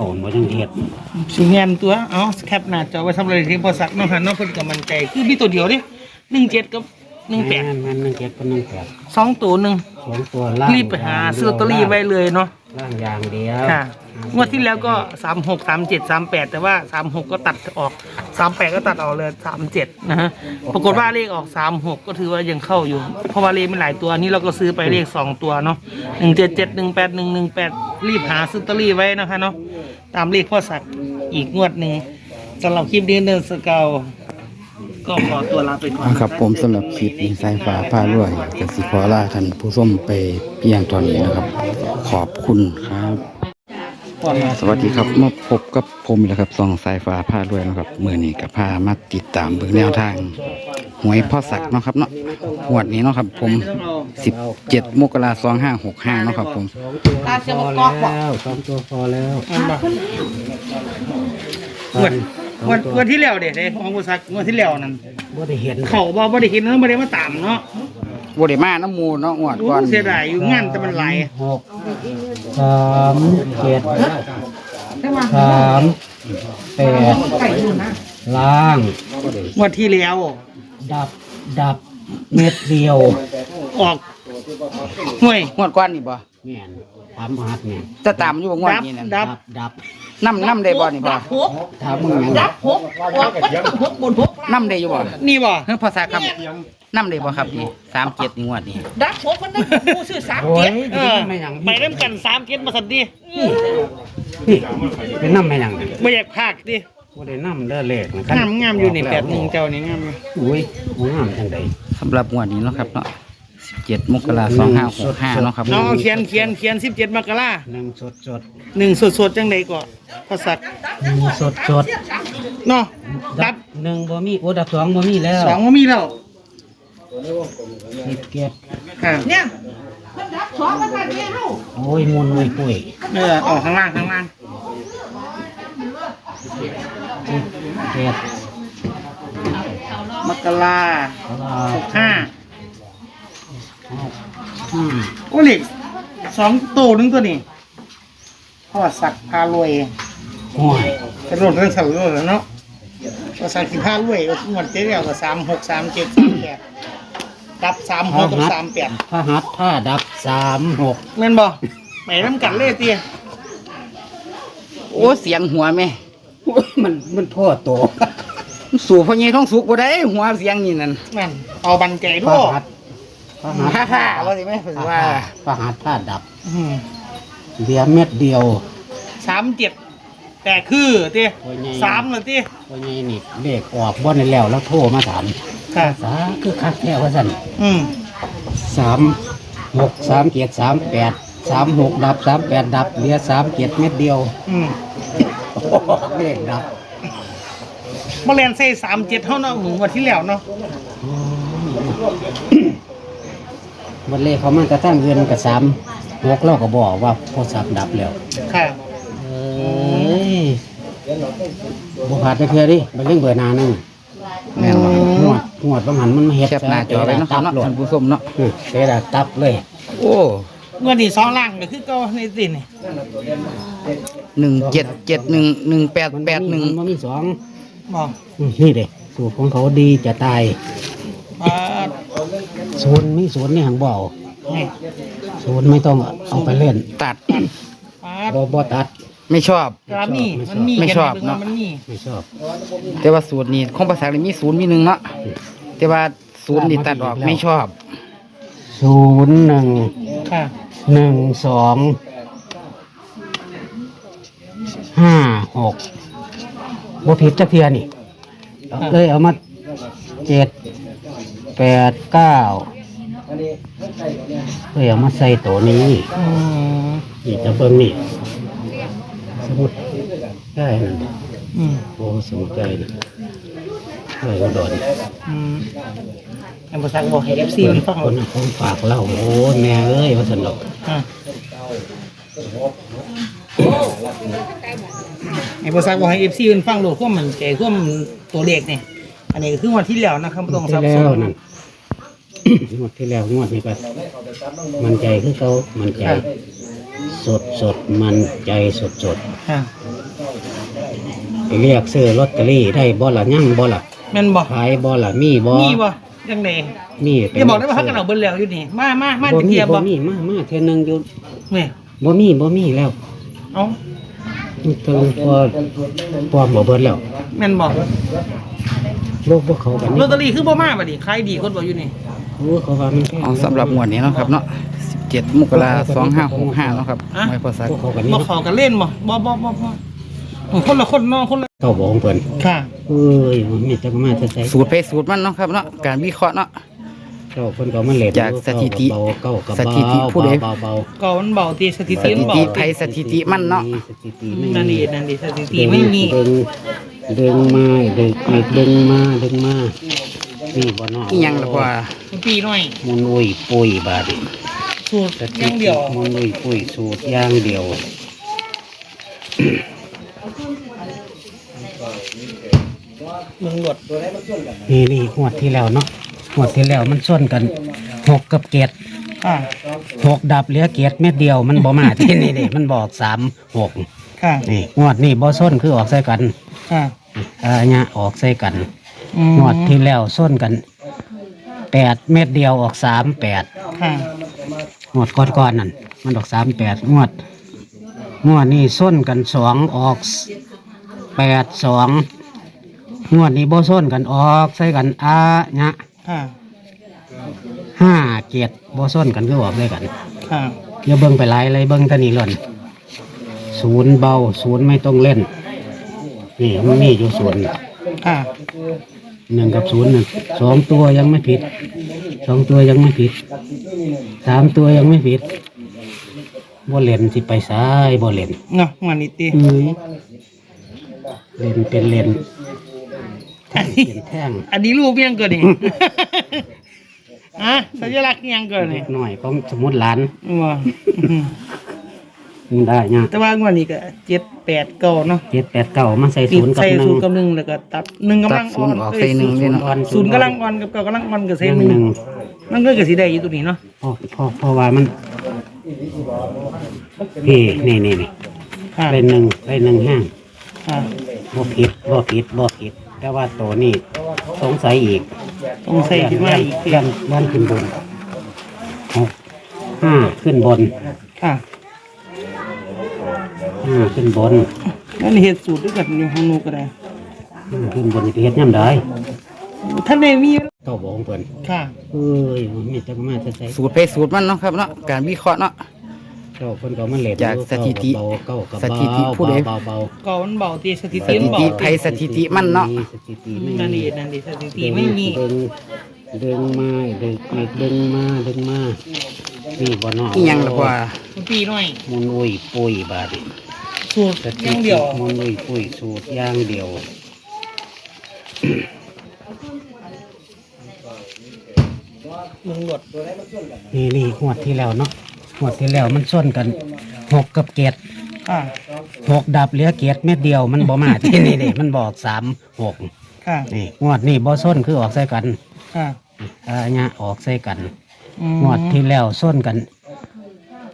โอ้บ่จังเฮ็ดสิแงนตัวเอาแคปหน้าจอไว้ทำอะไรที่พอสักเน้องหันเน้องเพิ่นก็มั่นใจคือมีตัวเดียวเดิ17กับ18แม่นแม่นหนึ่งเจ็ดกับหนึ่งแปดสองตัวหนึงสองตัวล่างรีบไปหาซื้อลอตเตอรี่ไว้เลยเนาะล่างอย่างเดียวค่ะ งวดที่แล้วก็36 37 38แต่ว่า36ก็ตัดออก38ก็ตัดออกเลย37นะฮะปรากฏว่าเลขออก36ก็ถือว่ายังเข้าอยู่ เพราะว่าเลขมันหลายตัวนี้เราก็ซื้อไปเลข2ตัวเนาะ177 18 118รีบหาซื้อลอตเตอรี่ไว้นะคะเนาะตามเลขพ่อศักดิ์อีกงวดหนึ่งสำหรับคลิปนี้เดินสเกาก็ขอตัวลาไปก่อนอ่าครับผมสำหรับคลิปนี้สายฟ้าผ้ารวยกสิขอลาท่านผู้ส้มไปเพียงตอนนี้นะครับ ขอบคุณครับ สวัสดีครับมาพบกับผมอีกแล้วครับซองสายฟ้าผ้ารวยนะครับมือนี้กับพามาติดตามเบิ่งแนวทางหวยพ่อศักดิ์เนาะครับเนาะหวดนี้เนาะครับ ผม 17มกราคม2565เนาะครับ ผมสองตัวพอแล้วสองตัวพอแล้วอันบ่งวดงวดงวดที่แล้วเด็ดของพ่อศักดิ์งวดที่แล้วนั่นบ่ได้เห็นเขาบอกบ่ได้เห็นแล้วบ่ได้มาตามเนาะบ่ได้มาน้ำหมูเนาะงวดโอ้ก่อนเสียดายอยู่งานแต่มันหลายหก สามเจ็ดสามแปดล่าง งวดที่แล้ว ดับดับเม็ดเดียวออกห่วยงวดก่อนนี่บ่แม่นถามหัดเนี่ยจะตามอยู่บ่งวดนี้นั่นดับดับน้ำน้ำได้บ่นี่บ่ถามมึงหยังดับน้ำได้อยู่บ่นี่บ่เฮ้ยพ่อศักดิ์ครับ น้ำได้บ่ครับนี่37นี่งวดนี้ดับผมมันได้ผู้ซื้อสามโอ้เกียยรเออไม่หยังไปเริ่มกันสามเกียรมาสันดินี่เป็นน้ำไม่หยังไม่อยากพากดิบ่ได้น้ำเด้อเลขนะงามงามอยู่นี่แปดหนึ่งเจ้านี่งามอยู่อุ้ยงามจังไดสำหรับงวดนี้เนาะครับเนาะ17มกราคม2565เนาะครับน้องเอาเขียนเขียนเขียนสิบเจ็ดมกราหนึ่งสดสดหนึ่งสดๆจังใดก่อนพอสักหนึ่งสดสดเนาะดัดับบหนึ่งบ่มีโอ้ดับสองบ่มีแล้วสองก็มีแล้ว สิบเก็บค่ะเนี่ยโอ้ยมุนอุ้ยปุ้ยเออออกข้างล่างข้างล่างสิบเก็บมกราเอาหกห้าห้าโอ้เหล็กสองโตนึงตัวนี้พ่อสักพารวยห่วยกระโดดเรื่องสับโดดแล้วเนาะพอสักสิพารวยก็หมดเจ๊เดียวก็สามหกสามเจ็ดสามแปด ดับสามหกกับสามแปดถ้าหัดถ้าดับสามหกแม่นบ่แม่น้ำกันเลยเตี้ยโอ้เสียงหัวแม่โอ้ยมันมันโทษตัวสู่พ่อใหญ่ท้องสุกบ่ได้หัวเสียงนี่นั่นแม่นเอาบันใจด้ถ้าวยหัดถ้าหัดฮ่าฮ่าว่าสิแม่ถือว่าถ้าหัดถ้าดับอืมเหลือเม็ดเดียวสามเจ็ด แต่คือเตี้ยโอ้ยไงสามเลยเตี้ยว่าไงนี่เลขออกบ่ได้แล้วแล้วโทรมาถามค่ะ สาคือคักแท้ว่าสั่นอืมสามหกสามเจ็ดสามแปดสามหกดับสามแปดดับเหลือสามเจ็ดเม็ดเดียวอืมเลขดับมาเรียนเซ่สามเจ็ดเท่าเนาะหมูวันที่แล้วเนาะวันเลขเขามันกระตั้งเงินกับสามหกเราก็บอกว่าโทรศัพท์ดับแล้ว ค่ะเอ้ย บุพาดไปเพื่อดิไปเรื่องเบอร์หนานึงแม่นบ่ หวดหวดบางหันมันมาเฮ็ดแคปหน้าจอไว้เนาะครับเนาะตับท่านผู้ชมเนาะอืมเตะดาตับเลยโอ้เงินนี่สองล่างก็คือเก็ในตินี่หนึ่งเจ็ดเจ็ดหนึ่งหนึ่งแปดแปดหนึ่งมันมีสองบอกอืมนี่เด็สูตรของเขาดีจะตายอ่าศูนย์มีศูนย์นี่หังเบเอานี่ศูนย์ไม่ต้องเอาไปเล่นตัดอ่าบอบอตัด ไม่ชอบกรามีมันมีไม่ชอบเห็นไหมเนาะมันมีไม่ชอบแต่ว่าสูตรนี้ของภาษาเลยมีศูนย์มีหนึ่งเนาะแต่ว่าศูนย์นี่ตัดออกไม่ชอบศูนย์หนึ่งค่ะหนึ่งสองห้าหกบ่ผิดจักเทียนี่เอาเลยเอามาเจ็ดแปดเก้าเลยเอามาใส่ตัวนี้ อืมนี่จะเบิ่งนี่ส มุดได้นั่นอืมโอ้สมุดใจนี่เลยก็โดนอืมอันภาษาบอกให้เอฟซีมันฟังคนคนฝากเล่าโอ้แม่เอ้ยว่าสนุกอะไอ้ภาษาบอกให้เอฟซีมันฟังโหลดความมันใจความตัวเลขนี่อันนี้ก็คือวันที่แล้วนะครับบ่ต้องที่ซับแล้ซ้อวนนั่นงวดที่แล้วงวดนี้ก็มันใจคือเขามันใจค่ะ สดสดมันใจสดสดค่ะไปเรียกซื้อลอตเตอรี่ได้บ่ละยั่งบ่ละแม่นบ่ขายบ่ละมีบ่มีบ่จังไดมีอย่าบอกได้ว่าพักกันเอาเบิ่นแล้วอยู่นี่มามามาบ่จะมีเกียบบ่บ่มีมามาเทื่อนึงอยู่แม่บ่มีบ่มีแล้วเอ้าเทิงพอพอบ่เบิดแล้วแม่นบ่โลกบ่เขากันลนี่อตเตอรี่คือบ่มาบัดนี้ขายดีคนบ่อยู่นี่โอ้เขาว่ามันแพงเอาสำหรับงวดนี้เนาะครับเนาะ 17มกราคม2565เนาะครับไม่พอสักพวกเขากันนี่บ่เข้ากันเล่นบ่บ่บ่บ่บ่โอ้คนละคนเนาะคนละเก้าบ่ของเพิ่นค่ะ เอ้ยมันมีจักมาจะใส่สูตรไปสูตรมันเนาะครับเนาะการวิเคราะห์เนาะ เก้าเพิ่นก็เอามาเล่นจากสถิติเก้าเก้ากับสถิติผู้ใด เบาเบาก็มันเบาตีสถิสติมันถิเบาติไทยสถิติมันเนาะ สถิติไม่นั่นมีดีนั่นดีสถิติไม่มีดึงดึงมาดึงอีกดึงมาดึงมานี่บ่เนาะอีหยังล่ะว่าปีหน่อยมุนอุ้ยปุ้ยบาดนี สูตรสอถิย่างติเดียวมุนอุ้ยปุ้ยสูตรอย่างเดียวมึงหลดนี่นี่หวดที่แล้วเนาะหวดที่แล้วมันส้นกันหกกับเกตค่ะหกดับเหลือเกตเม็ดเดียวมันบ่มาที่นี่นี่มันบอกสามหกค่ะนี่งวดนี่บ่ส้นคือออกใส่กันค่ะอ่าเนี่ยออกใส่กันอืมงวดที่แล้วส้นกันแปดเม็ดเดียวออกสามแปดค่ะ งวดก่อนๆนั่นมันออกสามแปดงวดงวดนี้ส้นกันสองออกแปดสองงวดนี้บ่ส้นกันออกใส่กันอาเนี่ยค่ะห้าเกียรติบ่ส้นกันคือออกด้วยกันค่ะอย่าเบิ่งไปหลายเลยเบิ่งแตะนี้ล่นศูนย์เบาศูนย์ไม่ต้องเล่นนี่มันมีอยู่ศูนย์ค่ะ หนึ่งกับศูนย์หนึ่งสองตัวยังไม่ผิดสองตัวยังไม่ผิดสามตัวยังไม่ผิดบ่เล่นสิไปซ้ายบ่เล่นเนาะมันนี่ตีเอ้ยเล่นเป็นเล่นอันนี้เป็นแท่งอันนี้รูปยังเกิดนี่ อะสัญลักษณ์ยังเกิดเล็นี่กน้อยของสมุดหลานว่าอื มมันได้เนี่ยแต่ว่างวดนี้ก็เจ็ดแปดเก้าเนาะเจ็ดแปดเก้ามาใส่ติศูดนย์กับใส่หนึ่ศูงนย์กับหนึ่งแล้วก็ตัดหนึ่งกำตัลัดงศูอ่อนนย์ออกเอ้ยใส่หนึ่งเลยเนาะ ศูนย์กำลังอ่อนกับเก้ากำลังอ่อนกับเซหนหนึ่นึ่งงนั่นก็คือสีได้อยู่ตัวนี้เนาะพอพอพอว่ามันพี่นี่นี่นี่ค่ะเป็นหนึ่งเป็นหนึ่งห้างค่ะบ่ผิดบ่ผิดบ่ผิด แต่ว่าตัวนี้สงสัยอีกต้องใส่ขึ้นมาอีกเลื่อนเลื่อนขึ้นบนหกห้าขึ้นบน ค่ะ ห้าขึ้นบนนั่นเห็ดสูตรด้วยกันอยู่ของหนูก็ได้ห้าขึ้นบนนี่ไปเฮ็ดย่ำได้ท่านในมีเก้าบอกของเพิ่นค่ะเอ้ยมันมีจักมาจะใส่สูตรไปสูตรมันเนาะครับเนาะการวิเคราะห์เนาะ เก้าเพิ่นก็มาเล่นจากสถิติเก้าเก้ากับสถิติผู้ใด เบาเบาเก่ามันเบาตีสถิสติมันถิเบาติไทยสถิติมันเนาะสถิติไม่นั่นมีดีนั่นดีสถิติไม่มี ดึงดึงมาดึงอีกดึงมาดึงมานี่บ่เนาะอีหยังล่ะว่าปีหน่อยมุนอุ้ยปุ้ยบาดนี สูตรสอถิย่างติเดียวมุนอุ้ยปุ้ยสูตรอย่างเดียว มึงหลดนี่นี่งวดที่แล้วเนาะงวดที่แล้วมันส้นกันหกกับเกตค่ะหกดับเหลือเกตเม็ดเดียวมันบ่มา ที่นี่นี่มันบอกสามหกค่ะนี่งวดนี่บ่ส้นคือออกใส่กันค่ะอ่าเนี่ยออกใส่กันอืมงวดที่แล้วส้นกัน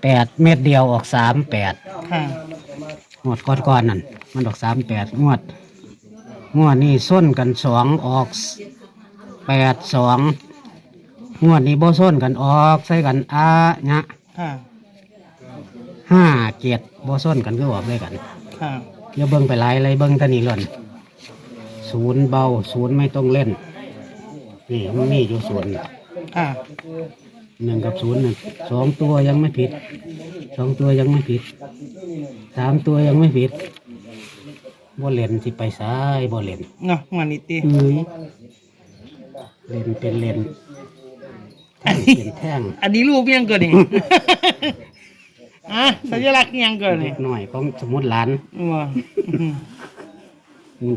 แปดเม็ดเดียวออกสามแปดค่ะ งวดก่อนๆนั่นมันออกสามแปดงวด งวดนี้ส้นกันสองออกแปดสองงวดนี้บ่ส้นกันออกใส่กันอาเนี่ยค่ะห้าเกียรติบ่ส้นกันคือออกด้วยกันค่ะอย่าเบิ่งไปหลายเลยเบิ่งแตะนี้ล่นศูนย์เบาศูนย์ไม่ต้องเล่น นี่มันมีอยู่ศูนย์ค่ะ หนึ่งกับศูนย์หนึ่งสองตัวยังไม่ผิดสองตัวยังไม่ผิดสามตัวยังไม่ผิดบ่เล่นสิไปซ้ายบ่เล่นเนาะมันนี่ตีเอ้ยเล่นเป็นเล่นแท่งเป็นแท่งอันนี้รูปยังเกิดนี่ อะสัญลักษณ์ยังเกิดเล็นี่กหน่อยของสมุดหลาน ว่าอืมมัน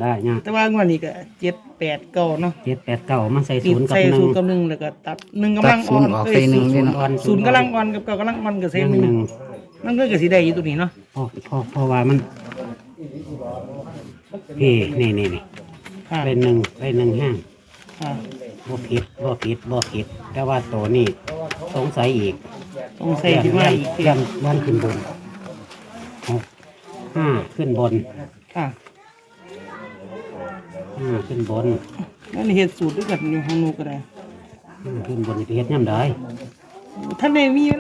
ได้เนี่ยแต่ว่างวดนี้ก็เจ็ดแปดเก้าเนาะเจ็ดแปดเก้ามาใส่ติศูดนย์กับใส่หนึ่ศูง นย์กับหนึ่งแล้วก็ตัดหนึ่งกำลังอ่อนตัดศูนย์ออกเอ้ยใส่หนึ่งศูเลยนย์เนาะอ่อนศูนย์กำลังอ่อนกับเก้ากำลังอ่อนกับเซหนนึ่งหนึ่งหนึ่งนั่นก็คือสีได้อยู่ตัวนี้เนาะเพราะเพราะเพราะว่ามันพี่นี่นี่นี่ค่ะเป็นหนึ่งเป็นหนึ่งห้างค่ะบ่ผิดบ่ผิดบ่ผิด แต่ว่าตัวนี้สงสัยอีกต้องใส่ขึ้นมาอีกเลื่อนเลื่อนขึ้นบนห้าขึ้นบน ค่ะ ห้าขึ้นบนนั่นเฮ็ดสูตรด้วยกันอยู่ห้องนูก็ได้ห้าขึ้นบนนี่ไปเฮ็ดย่ำได้ ท่านได้มี